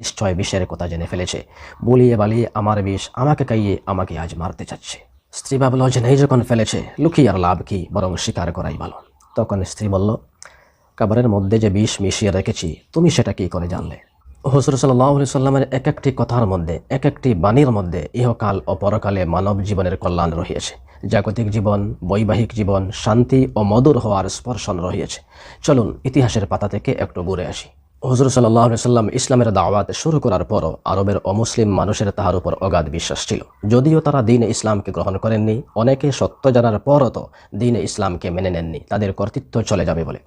নিশ্চয় বিষের কথা জেনে ফেলেছে। বলিয়ে বালিয়ে আমার বিষ আমাকে কাইয়ে আমাকে আজ মারতে চাচ্ছে। স্ত্রী ভাবল যে নেই যখন ফেলেছে লুকিয়ে আর লাভ কি বরং স্বীকার করাই ভালো। তখন স্ত্রী বলল, কাবারের মধ্যে যে বিষ মিশিয়ে রেখেছি, তুমি সেটা কি করে জানলে? হজর সাল্লাহ সাল্লামের এক একটি কথার মধ্যে, এক একটি বাণীর মধ্যে ইহকাল ও পরকালে মানব জীবনের কল্যাণ রহিয়েছে। জাগতিক জীবন, বৈবাহিক জীবন, শান্তি ও মধুর হওয়ার স্পর্শন রহিয়েছে। চলুন ইতিহাসের পাতা থেকে একটু ঘুরে আসি। হজর সাল্লাহ সাল্লাম ইসলামের দাওয়াত শুরু করার পরও আরবের অমুসলিম মানুষের তাহার উপর অগাধ বিশ্বাস ছিল। যদিও তারা দিন ইসলামকে গ্রহণ করেননি, অনেকে সত্য জানার পরও তো দিন ইসলামকে মেনে নেননি, তাদের কর্তৃত্ব চলে যাবে বলে।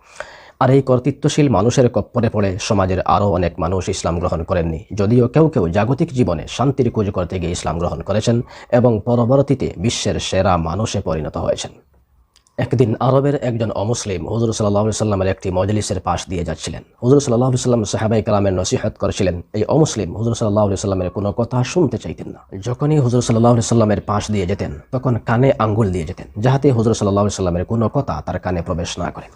আর এই কর্তৃত্বশীল মানুষের কপ্পরে পড়ে সমাজের আরও অনেক মানুষ ইসলাম গ্রহণ করেননি। যদিও কেউ কেউ জাগতিক জীবনে শান্তির খোঁজ করতে গিয়ে ইসলাম গ্রহণ করেছেন এবং পরবর্তীতে বিশ্বের সেরা মানুষে পরিণত হয়েছেন। একদিন আরবের একজন অমুসলিম হুজুর সাল্লাহ সাল্লামের একটি মজলিসের পাশ দিয়ে যাচ্ছিলেন। হুজুর সাল্লাহ সাল্লাম সাহাবাই কালামের নসিহত করেছিলেন, এই অমুসলিম হুজুর সাল্লাহ সাল্লামের কোনো কথা শুনতে চাইতেন না। যখনই হুজুর সাল্লাহ সাল্লামের পাশ দিয়ে যেতেন, তখন কানে আঙ্গুল দিয়ে যেতেন, যাহাতে হুজুর সাল্লাহ সাল্লামের কোনো কথা তার কানে প্রবেশ না করে।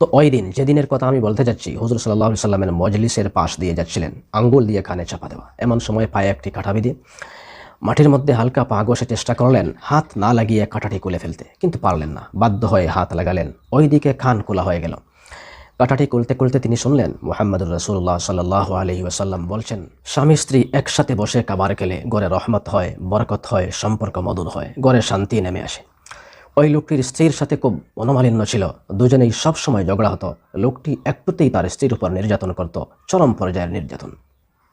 তো ওই দিন যেদিনের কথা আমি বলতে যাচ্ছি, হুজুর সাল্লাহ সাল্লামের মজলিসের পাশ দিয়ে যাচ্ছিলেন, আঙ্গুল দিয়ে কানে চাপা দেওয়া। এমন সময় পায়ে একটি কাঠা বিধে মাটির মধ্যে হালকা পা ঘষে চেষ্টা করলেন, হাত না লাগিয়ে কাঁটাটি খুলে ফেলতে। কিন্তু পারলেন না, বাধ্য হয়ে হাত লাগালেন। ওই দিকে খান খোলা হয়ে গেল। কাঁটাটি খুলতে খুলতে তিনি শুনলেন, মোহাম্মদুর রসুল্লাহ সাল্লাহ আলহি ওসাল্লাম বলছেন, স্বামী স্ত্রী একসাথে বসে কাবার খেলে গড়ে রহমত হয়, বরকত হয়, সম্পর্ক মধুর হয়, গড়ে শান্তি নেমে আসে। ওই লোকটির স্ত্রীর সাথে খুব মনোমালিন্য ছিল। দুজনেই সবসময় ঝগড়া হতো। লোকটি একটুতেই তার স্ত্রীর উপর নির্যাতন করত, চরম পর্যায়ের নির্যাতন।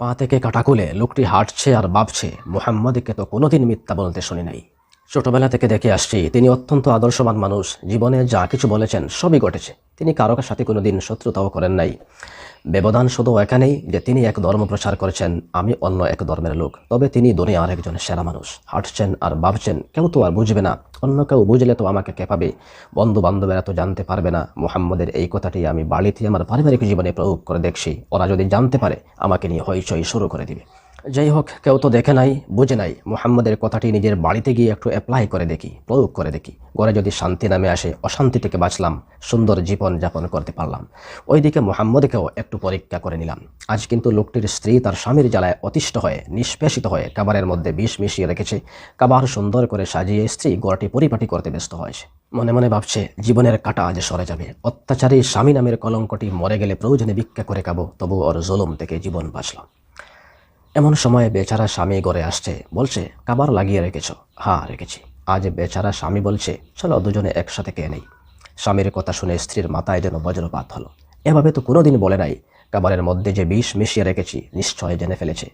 পা থেকে কাটা খুলে লোকটি হাঁটছে আর ভাবছে মোহাম্মদকে তো কোনোদিন মিথ্যা বলতে শুনি নাই। ছোটবেলা থেকে দেখে আসছি, তিনি অত্যন্ত আদর্শবান মানুষ। জীবনে যা কিছু বলেছেন সবই ঘটেছে। তিনি কারও সাথে কোনোদিন শত্রুতাও করেন নাই। ব্যবধান শুধু এখানেই যে তিনি এক ধর্ম প্রচার করেছেন, আমি অন্য এক ধর্মের লোক। তবে তিনি দুনিয়ার একজন সেরা মানুষ। হাঁটছেন আর ভাবছেন কেউ তো আর বুঝবে না। অন্য কেউ বুঝলে তো আমাকে কে পাবে? বন্ধু বান্ধবেরা তো জানতে পারবে না। মোহাম্মদের এই কথাটি আমি বাড়িতে আমার পারিবারিক জীবনে প্রয়োগ করে দেখছি। ওরা যদি জানতে পারে, আমাকে নিয়ে হইচই শুরু করে দিবে। যাই হোক কেউ তো দেখে নাই, বুঝে নাই। মোহাম্মদের কথাটি নিজের বাড়িতে গিয়ে একটু অ্যাপ্লাই করে দেখি, প্রয়োগ করে দেখি। ঘরে যদি শান্তি নামে আসে, অশান্তি থেকে বাঁচলাম, সুন্দর জীবন যাপন করতে পারলাম। ওইদিকে মোহাম্মদকেও একটু পরীক্ষা করে নিলাম। আজ কিন্তু লোকটির স্ত্রী তার স্বামীর জ্বালায় অতিষ্ঠ হয়ে, নিষ্পেষিত হয়ে কাবারের মধ্যে বিষ মিশিয়ে রেখেছে। কাবার সুন্দর করে সাজিয়ে স্ত্রী গোড়াটি পরিপাটি করতে ব্যস্ত হয়েছে মনে মনে ভাবছে, জীবনের কাটা আজ সরে যাবে। অত্যাচারী স্বামী নামের কলঙ্কটি মরে গেলে প্রয়োজনে ভিক্ষা করে খাব তবু ওর জুলুম থেকে জীবন বাঁচলাম। এমন সময়ে বেচারা স্বামী ঘরে আসছে। বলছে, কাবার লাগিয়ে রেখেছ? হ্যাঁ রেখেছি। আজ বেচারা স্বামী বলছে, চলো দুজনে একসাথে কে নেই। স্বামীর কথা শুনে স্ত্রীর মাথায় যেন বজ্রপাত হলো। এভাবে তো কোনোদিন বলে নাই, কাবারের মধ্যে যে বিষ মিশিয়ে রেখেছি, নিশ্চয় জেনে ফেলেছে।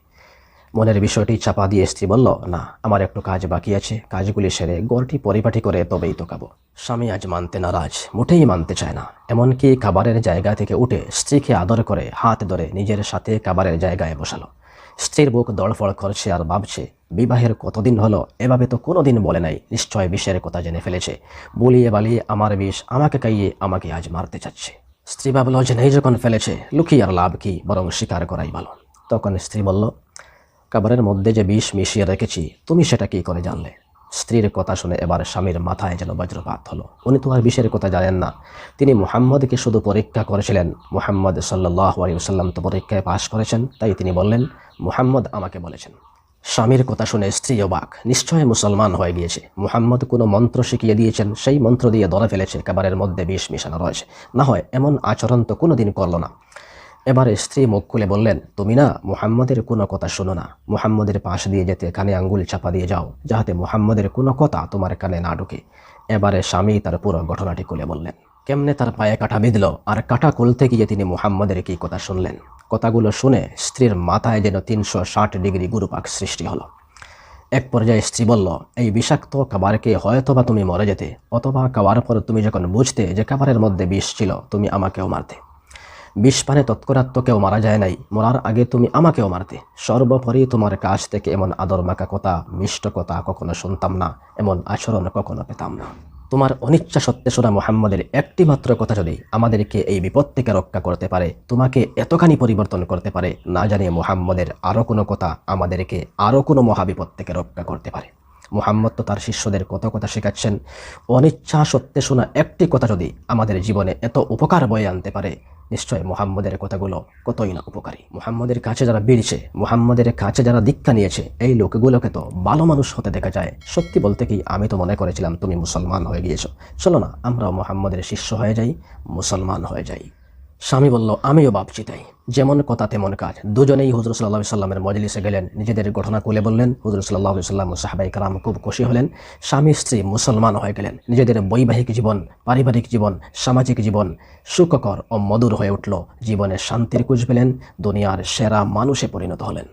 মনের বিষয়টি চাপা দিয়ে স্ত্রী বলল, না, আমার একটু কাজ বাকি আছে, কাজগুলি সেরে গড়টি পরিপাটি করে তবেই তো খাব। স্বামী আজ মানতে নারাজ, মোটেই মানতে চায় না। এমনকি খাবারের জায়গা থেকে উঠে স্ত্রীকে আদর করে হাত ধরে নিজের সাথে খাবারের জায়গায় বসালো। স্ত্রীর বুক দড়ফড় করছে আর ভাবছে, বিবাহের কতদিন হলো? এভাবে তো কোনোদিন বলে নাই। নিশ্চয় বিষের কথা জেনে ফেলেছে। বলিয়ে বালিয়ে আমার বিষ আমাকে কাইয়ে আমাকে আজ মারতে চাচ্ছে। স্ত্রী ভাবল যে নেই যখন ফেলেছে, লুকিয়ে আর লাভ কি? বরং স্বীকার করাই ভালো। তখন স্ত্রী বলল, কাবারের মধ্যে যে বিষ মিশিয়ে রেখেছি, তুমি সেটা কি করে জানলে? স্ত্রীর কথা শুনে এবার স্বামীর মাথায় যেন বজ্রপাত হলো। উনি তো আর বিষের কথা জানেন না। তিনি মুহাম্মদকে শুধু পরীক্ষা করেছিলেন। মুহাম্মদ সাল্লাহ আলিয়াল্লাম তো পরীক্ষায় পাশ করেছেন, তাই তিনি বললেন, মুহাম্মদ আমাকে বলেছেন। স্বামীর কথা শুনে স্ত্রী অবাক নিশ্চয় মুসলমান হয়ে গিয়েছে। মুহাম্মদ কোনো মন্ত্র শিখিয়ে দিয়েছেন, সেই মন্ত্র দিয়ে ধরে ফেলেছে, কাবারের মধ্যে বিষ মিশানো রয়েছে। না হয় এমন আচরণ তো কোনো দিন করল না। এবারে স্ত্রী মুখ খুলে বললেন, তুমি না মুহাম্মদের কোনো কথা শোনো না। মুহাম্মদের পাশ দিয়ে যেতে কানে আঙ্গুল চাপা দিয়ে যাও, যাহাতে মুহাম্মদের কোনো কথা তোমার কানে না ঢুকে। এবারে স্বামী তার পুরো ঘটনাটি খুলে বললেন। কেমনে তার পায়ে কাটা বিঁধল, আর কাটা খুলতে গিয়ে তিনি মুহাম্মদের কি কথা শুনলেন? কথাগুলো শুনে স্ত্রীর মাথায় যেন তিনশো ষাট ডিগ্রি গুরুপাক সৃষ্টি হলো। এক পর্যায়ে স্ত্রী বলল, এই বিষাক্ত খাবারকে হয়তোবা তুমি মরে যেতে, অথবা খাওয়ার পর তুমি যখন বুঝতে যে খাবারের মধ্যে বিষ ছিল, তুমি আমাকেও মারতে। বিষ পানে কেউ মারা যায় নাই। মরার আগে তুমি আমাকেও মারতে। সর্বোপরি তোমার কাছ থেকে এমন আদর মাকা কথা, মিষ্ট কথা কখনো শুনতাম না। এমন আচরণ কখনো পেতাম না। তোমার অনিচ্ছা সত্ত্বে শোনা মোহাম্মদের একটি মাত্র কথা যদি আমাদেরকে এই বিপদ থেকে রক্ষা করতে পারে, তোমাকে এতখানি পরিবর্তন করতে পারে, না জানিয়ে মোহাম্মদের আরও কোনো কথা আমাদেরকে আরও কোনো মহাবিপদ থেকে রক্ষা করতে পারে। মোহাম্মদ তো তার শিষ্যদের কত কথা শেখাচ্ছেন। অনিচ্ছা সত্ত্বে শোনা একটি কথা যদি আমাদের জীবনে এত উপকার বয়ে আনতে পারে নিশ্চয় মোহাম্মদের কথাগুলো কতই না উপকারী। মোহাম্মদের কাছে যারা বেড়েছে, মোহাম্মদের কাছে যারা দীক্ষা নিয়েছে, এই লোকগুলোকে তো ভালো মানুষ হতে দেখা যায়। সত্যি বলতে কি আমি তো মনে করেছিলাম তুমি মুসলমান হয়ে গিয়েছো। চলো না, আমরাও মোহাম্মদের শিষ্য হয়ে যাই, মুসলমান হয়ে যাই। স্বামী বলল, আমিও ভাবছি তাই। যেমন কথা তেমন কাজ। দুজনেই হুজুর সাল্লাহ সাল্লামের মজলিসে গেলেন। নিজেদের ঘটনা খুলে বললেন। হুজুর সাল্লাহ সাল্লাম সাহাবাই কালাম খুব খুশি হলেন। স্বামী, স্ত্রী মুসলমান হয়ে গেলেন। নিজেদের বৈবাহিক জীবন, পারিবারিক জীবন, সামাজিক জীবন সুখকর ও মধুর হয়ে উঠল। জীবনে শান্তির কুচ পেলেন। দুনিয়ার সেরা মানুষে পরিণত হলেন।